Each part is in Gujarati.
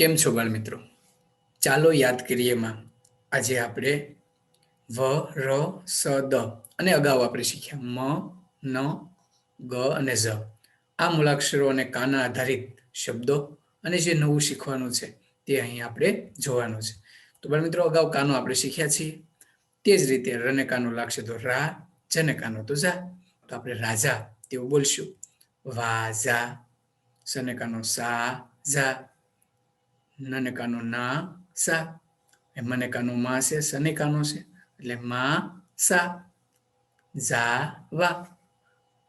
કેમ છો બાળ મિત્રો ચાલો યાદ કરીએ માં. આજે આપણે વ, ર, સ, દ અને અગાઉ આપણે શીખ્યા. મ, ન, ગ અને ઝ. આ મૂળાક્ષરો અને કાના આધારિત શબ્દો અને જે નવું શીખવાનું છે તે અહીં આપણે જોવાનું છે. તો બાળ મિત્રો અગાઉ કાનો આપણે શીખ્યા છીએ. તે જ રીતે રને કાનો લાગશે તો રા જને કાનો તો ઝા. તો આપણે રાજા તેવું બોલશું. વાઝા સને કાનો સા, ઝા. નને કાનો ના સા. એ મને કાનો માં છે સને કાનો છે. એટલે મા, સા, ઝા, વા.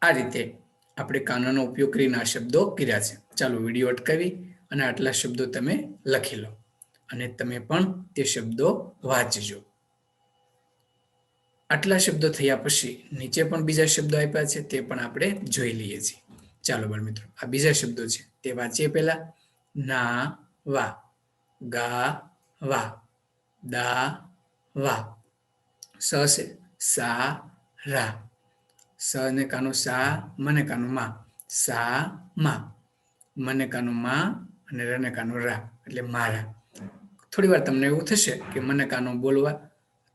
આ રીતે આપણે કાનોનો ઉપયોગ કરીને આ શબ્દો કર્યા છે. ચાલો વીડિયો અટકાવી અને આટલા શબ્દો તમે લખી લો. અને તમે પણ તે શબ્દો વાંચજો. આટલા શબ્દો થયા પછી નીચે પણ બીજા શબ્દો આપ્યા છે, તે પણ આપણે જોઈ લઈએ છીએ. ચાલો બાળ મિત્રો, આ બીજા શબ્દો છે, તે વાંચીએ પહેલા. ના વા, ગા, વા, દા, વા. સ છે સા, રા. સ ને કાનું સા, મને કાનું માં. સા, માં. મને કાનું માં અને રને કાનું રા, એટલે મારા થોડી વાર તમને એવું થશે કે મને કાનો બોલવા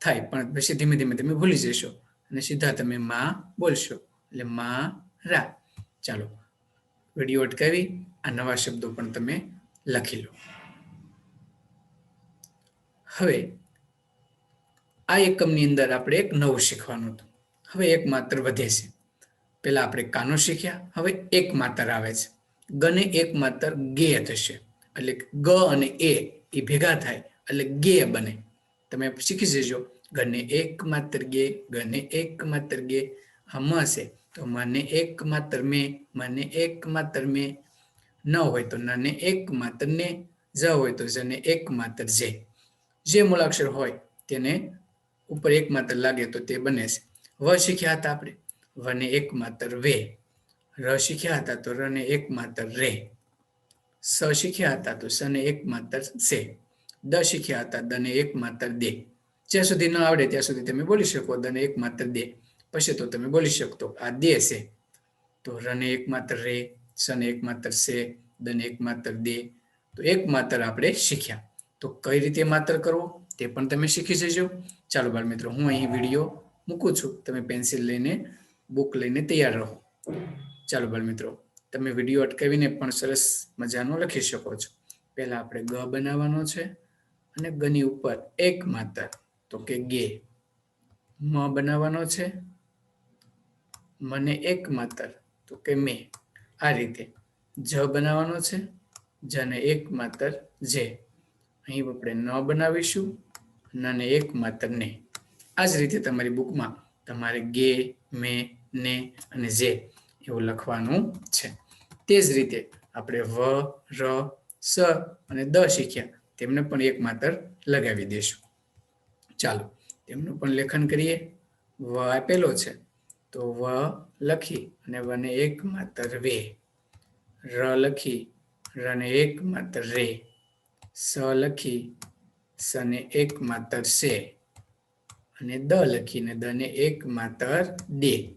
થાય, પણ પછી ધીમે ધીમે તમે ભૂલી જશો અને સીધા તમે માં બોલશો, એટલે માં રા. ચાલો, વીડિયો અટકાવી, આ નવા શબ્દો પણ તમે લખી લો હવે આ એકમની અંદર આપણે એક નવું શીખવાનું હતું. હવે એક માત્ર વધે છે. પહેલા આપણે કાનો શીખ્યા, હવે એક માત્ર આવે છે. ગને એક માત્ર ગે થશે. એટલે ગ અને એ એ ભેગા થાય, એટલે ગે બને. તમે શીખી જજો. ગને એક માત્ર ગે, ગને એક માત્ર ગે. આ મ છે તો મને એક માત્ર મેં, મને એક માત્ર મેં. ન હોય તો નને એક માત્ર ને જ હોય તો જને એક માત્ર જે. જે મૂળાક્ષર હોય તેને ઉપર એક માત્ર લાગે તો તે બને છે. વ શીખ્યા હતા આપણે. વને એક માત્ર વે. ર શીખ્યા હતા તો રને એક માત્ર રે. સ શીખ્યા હતા તો સને એક માત્ર સે. દ શીખ્યા હતા દને એક માત્ર દે. જ્યાં સુધી ન આવડે ત્યાં સુધી તમે બોલી શકો દને એક માત્ર દે. પછી તો તમે બોલી શકતો આ દે છે. તો રને એક માત્ર રે સને એક માત્ર સે દને એક માત્ર દે, તો એક માત્ર આપણે શીખ્યા. તો કઈ રીતે માત્ર કરવો? તે પણ તમે શીખી જજો. ચાલો બાળ મિત્રો, હું અહીં વીડિયો મૂકું છું. તમે પેન્સિલ લઈને, બુક લઈને તૈયાર રહો. ચાલો બાળ મિત્રો, તમે વીડિયો અટકાવીને પણ સરસ મજાનો લખી શકો છો. પહેલા આપણે ગ બનાવવાનો છે અને ગની ઉપર એક માત્ર, તો કે ગે. મ બનાવવાનો છે. મને એક માત્ર, તો કે મેં. આ રીતે. જ બનાવવાનો છે જને એક માત્ર જે. અહીં આપણે ન બનાવીશું નને એક માત્ર ને. આ જ રીતે તમારી બુકમાં તમારે ગે, મે, ને અને જે એવું લખવાનું છે. તે જ રીતે આપણે વ, ર, સ અને દ શીખ્યા. તેમને પણ એક માત્ર લગાવી દઈશું ચાલો, તેમનું પણ લેખન કરીએ. વ આપેલો છે. તો વ લખી અને વને એક માત્ર વે. ર લખી, રને એક માત્ર રે. સ લખી, સને એક માત્ર સે. અને દ લખીને દને એક માત્ર દે.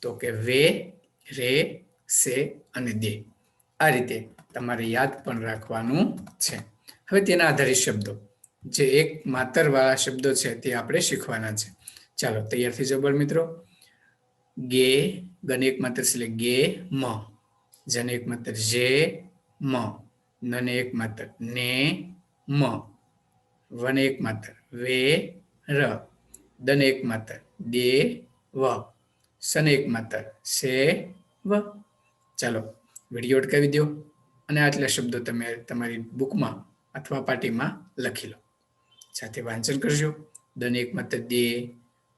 તો કે વે, રે, સે અને દે. આ રીતે તમારે યાદ પણ રાખવાનું છે. હવે તેના આધારિત શબ્દો. જે એક માત્ર વાળા શબ્દો છે તે આપણે શીખવાના છે. ચાલો, તૈયાર થઈ જાઓ મિત્રો. ગે, ગને એક માત્ર એટલે ગે મ. જને એક માત્ર જે મ, નને એક માત્ર ને મ, વને એક માત્ર વે, ર, દને એક માત્ર દે, વ, સને એક માત્ર સે, વ. ચાલો, વીડિયો અટકાવી દો અને આટલા શબ્દો તમે તમારી બુકમાં અથવા પાટીમાં લખી લો. સાથે વાંચન કરજો. દને એક માત્ર દે,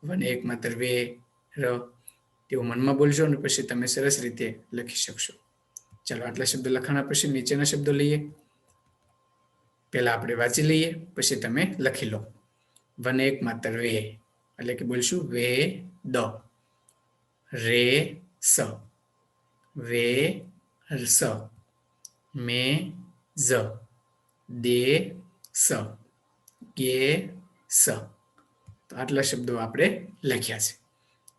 વને એક માત્ર વે, ર. તેવું મનમાં બોલજો અને પછી તમે સરસ રીતે લખી શકશો. ચાલો આટલા શબ્દો લખાણા પછી નીચેના શબ્દો લઈએ. પહેલા આપણે વાંચી લઈએ, પછી તમે લખી લો. વન એક માત્ર વે, એટલે કે બોલશું વે દ. રે સ. વે સ. મે ઝ. દે સ. કે સ. તો આટલા શબ્દો આપણે લખ્યા છે.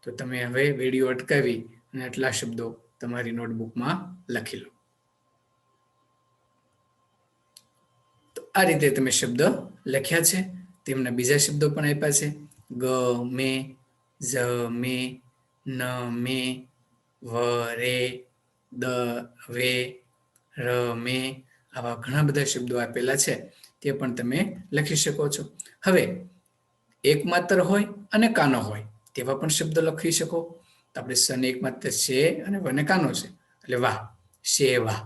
તો તમે હવે વીડિયો અટકાવી અને આટલા શબ્દો તમારી નોટબુકમાં લખી લો. આ રીતે તમે શબ્દ લખ્યા છે. તેમના બીજા શબ્દો પણ આપ્યા છે. ગ, મે જ મે, ન, મે, વ, રે, દ, વે, ર, મે આવા ઘણા બધા શબ્દો આપેલા છે. તે પણ તમે લખી શકો છો. હવે એકમાત્ર હોય અને કાનો હોય તેવા પણ શબ્દ લખી શકો. તો આપણે સન એક માત્ર છે અને વનકાનો છે. એટલે વાહ શે વાહ.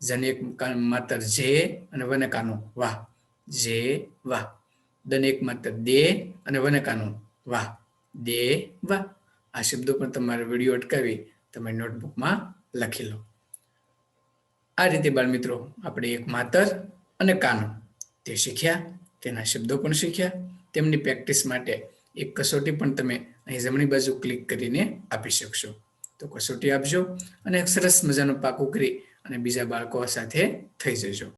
જન એક માત્ર જે અને વનકાનો. વાહ જે વાહ. દન એક માત્ર દે અને વનકાનો. વાહ, દે વાહ. આ શબ્દો પણ તમારે વીડિયો અટકાવી તમે નોટબુકમાં લખી લો. આ રીતે બાળમિત્રો, આપણે એક માતર અને કાનો. તે શીખ્યા, તેના શબ્દો પણ શીખ્યા. તેમની પ્રેક્ટિસ માટે એક કસોટી પણ તમે અહીં જમણી બાજુ ક્લિક કરીને આપી શકશો. તો કસોટી આપજો અને સરસ મજાનું પાકું કરી અને બીજા બાળકો સાથે થઈ જજો.